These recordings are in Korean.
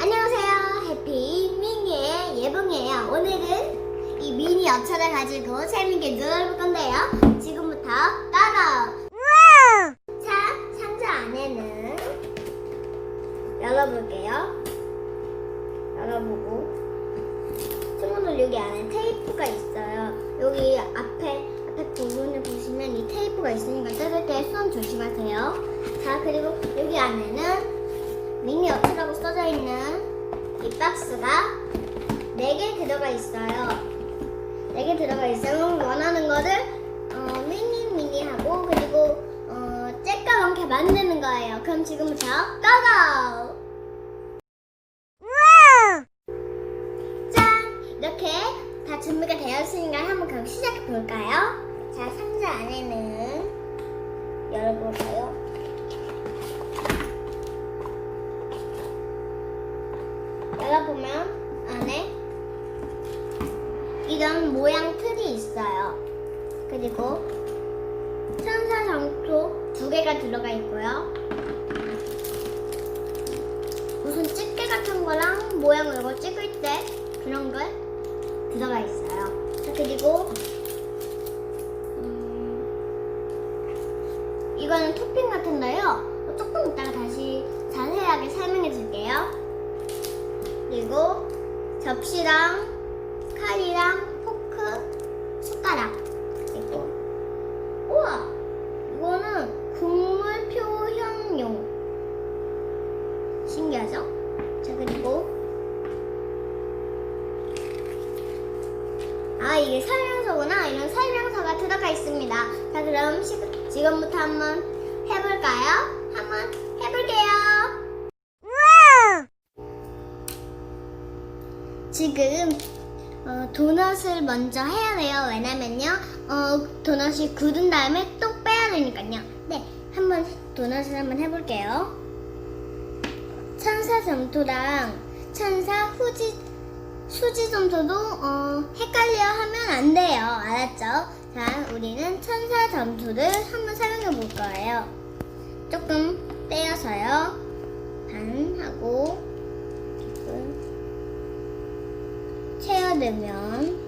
안녕하세요. 해피 미니의 예봉이에요. 오늘은 이 미니 업체를 가지고 재밌게 놀아볼 건데요. 지금부터 따라. 자, 상자 안에는 열어볼게요. 열어보고 친구들 여기 안에 테이프가 있어요. 여기 앞에 앞에 부분을 보시면 이 테이프가 있으니까 때 손 조심하세요. 자, 그리고 여기 안에는 미니 어트라고 써져 있는 이 박스가 4개 들어가 있어요. 4개 들어가 있어요. 원하는 거를 어, 미니 미니 하고 그리고 어, 쬐까맣게 만드는 거예요. 그럼 지금부터 고고! 준비가 되어 있으니까 한번 그럼 시작해 볼까요? 자, 상자 안에는 열어볼까요? 열어보면 안에 이런 모양 틀이 있어요. 그리고 천사 점토 두 개가 들어가 있고요. 무슨 집게 같은 거랑 모양을 이거 찍을 때 그런 걸 들어가 있어요. 자, 그리고 음, 이거는 토핑 같은데요. 조금 이따가 다시 자세하게 설명해 줄게요. 그리고 접시랑 칼이랑 포크, 숟가락 있고 우와 이거는 국물 표현용 신기하죠? 자 그리고 아 이게 설명서구나 이런 설명서가 들어가 있습니다 자 그럼 시, 지금부터 한번 해볼까요? 한번 해볼게요 지금 어, 도넛을 먼저 해야 돼요. 왜냐면요, 어, 도넛이 굳은 다음에 또 빼야 되니까요. 네, 한번 도넛을 한번 해볼게요. 천사 점토랑 천사 후지 수지 점토도 어, 헷갈려 하면 안 돼요. 알았죠? 자, 우리는 천사 점토를 한번 사용해 볼 거예요. 조금 떼어서요. 반 하고 조금 채워들면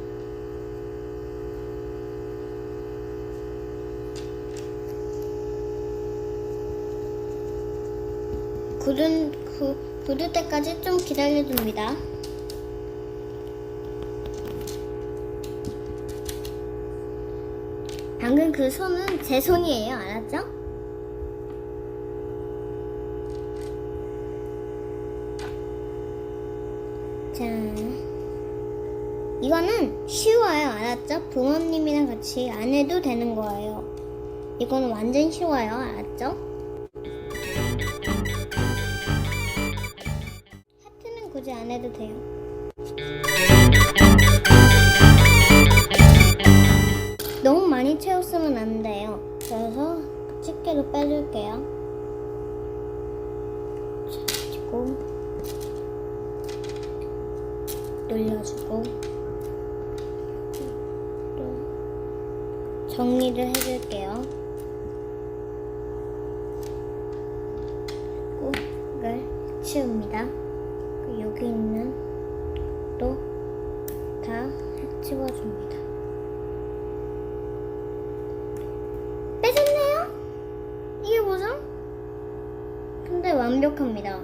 굳은 구, 굳을 때까지 좀 기다려줍니다. 방금 그 손은 제 손이에요. 알았죠? 자. 이거는 쉬워요. 알았죠? 부모님이랑 같이 안 해도 되는 거예요. 이거는 완전 쉬워요. 알았죠? 하트는 굳이 안 해도 돼요. 채웠으면 안 돼요. 그래서 집게로 빼줄게요. 자, 그리고 눌러주고 또 정리를 해줄게요. 꾹을 치웁니다. 그 여기 있는 또 다 치워줍니다. 빼졌네요? 이게 뭐죠? 근데 완벽합니다.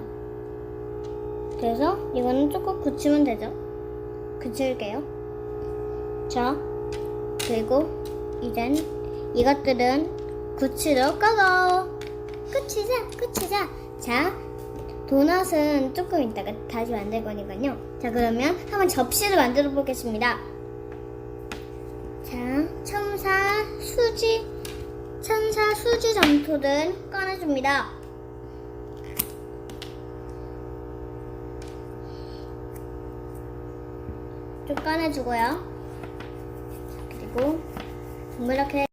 그래서 이거는 조금 굳히면 되죠. 굳힐게요. 자, 그리고 이젠 이것들은 굳히러 고고! 끝이자, 끝이자. 자, 도넛은 조금 이따가 다시 만들 거니까요. 자, 그러면 한번 접시를 만들어 보겠습니다. 자, 천사 수지, 천사 수지 점토를 꺼내줍니다. 좀 꺼내주고요. 그리고 동그랗게